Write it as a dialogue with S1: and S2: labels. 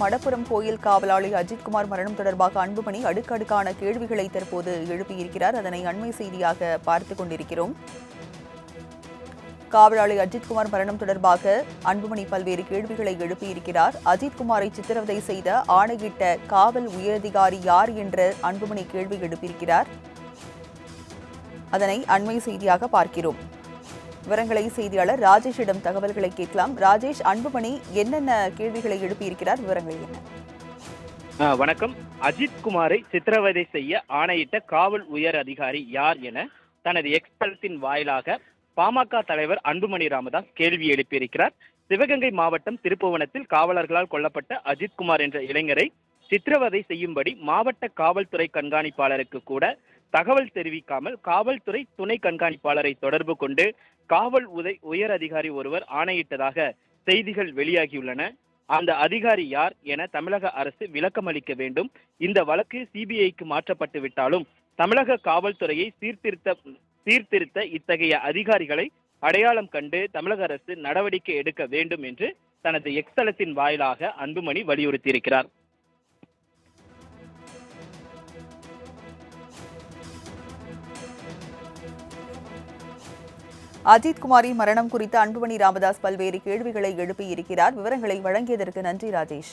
S1: மடப்புறம் கோயில் காவலாளி அஜித்குமார் மரணம் தொடர்பாக அன்புமணி அடுக்கடுக்கான கேள்விகளை தற்போது எழுப்பியிருக்கிறார். அதனை அண்மை செய்தியாக பார்த்துக் கொண்டிருக்கிறோம். காவலாளி அஜித்குமார் மரணம் தொடர்பாக அன்புமணி பல்வேறு கேள்விகளை எழுப்பியிருக்கிறார். அஜித்குமாரை சித்திரவதை செய்த ஆணையிட்ட காவல் உயரதிகாரி யார் என்று அன்புமணி கேள்வி எழுப்பியிருக்கிறார். அதனை அண்மை செய்தியாக பார்க்கிறோம். விவரங்களை செய்தியாளர் ராஜேஷிடம் தகவல்களை கேட்கலாம். ராஜேஷ் அன்புமணி என்னென்ன கேள்விகளை எழுப்பியிருக்கிறார்? விவரங்கள் என்ன?
S2: வணக்கம். அஜித் குமாரை சித்திரவதை செய்ய ஆணையிட்ட காவல் உயர் அதிகாரி யார் என தனது எக்ஸ் வாயிலாக பாமக தலைவர் அன்புமணி ராமதாஸ் கேள்வி எழுப்பியிருக்கிறார். சிவகங்கை மாவட்டம் திருப்புவனத்தில் காவலர்களால் கொல்லப்பட்ட அஜித் குமார் என்ற இளைஞரை சித்திரவதை செய்யும்படி மாவட்ட காவல்துறை கண்காணிப்பாளருக்கு கூட தகவல் தெரிவிக்காமல் காவல்துறை துணை கண்காணிப்பாளரை தொடர்பு கொண்டு காவல் உதை உயர் அதிகாரி ஒருவர் ஆணையிட்டதாக செய்திகள் வெளியாகியுள்ளன. அந்த அதிகாரி யார் என தமிழக அரசு விளக்கமளிக்க வேண்டும். இந்த வழக்கு சிபிஐக்கு மாற்றப்பட்டு விட்டாலும் தமிழக காவல்துறையை சீர்திருத்த சீர்திருத்த இத்தகைய அதிகாரிகளை அடையாளம் கண்டு தமிழக அரசு நடவடிக்கை எடுக்க வேண்டும் என்று தனது எக்ஸலத்தின் வாயிலாக அன்புமணி வலியுறுத்தியிருக்கிறார்.
S1: அஜித் குமாரின் மரணம் குறித்து அன்புமணி ராமதாஸ் பல்வேறு கேள்விகளை எழுப்பியிருக்கிறார். விவரங்களை வழங்கியதற்கு நன்றி ராஜேஷ்.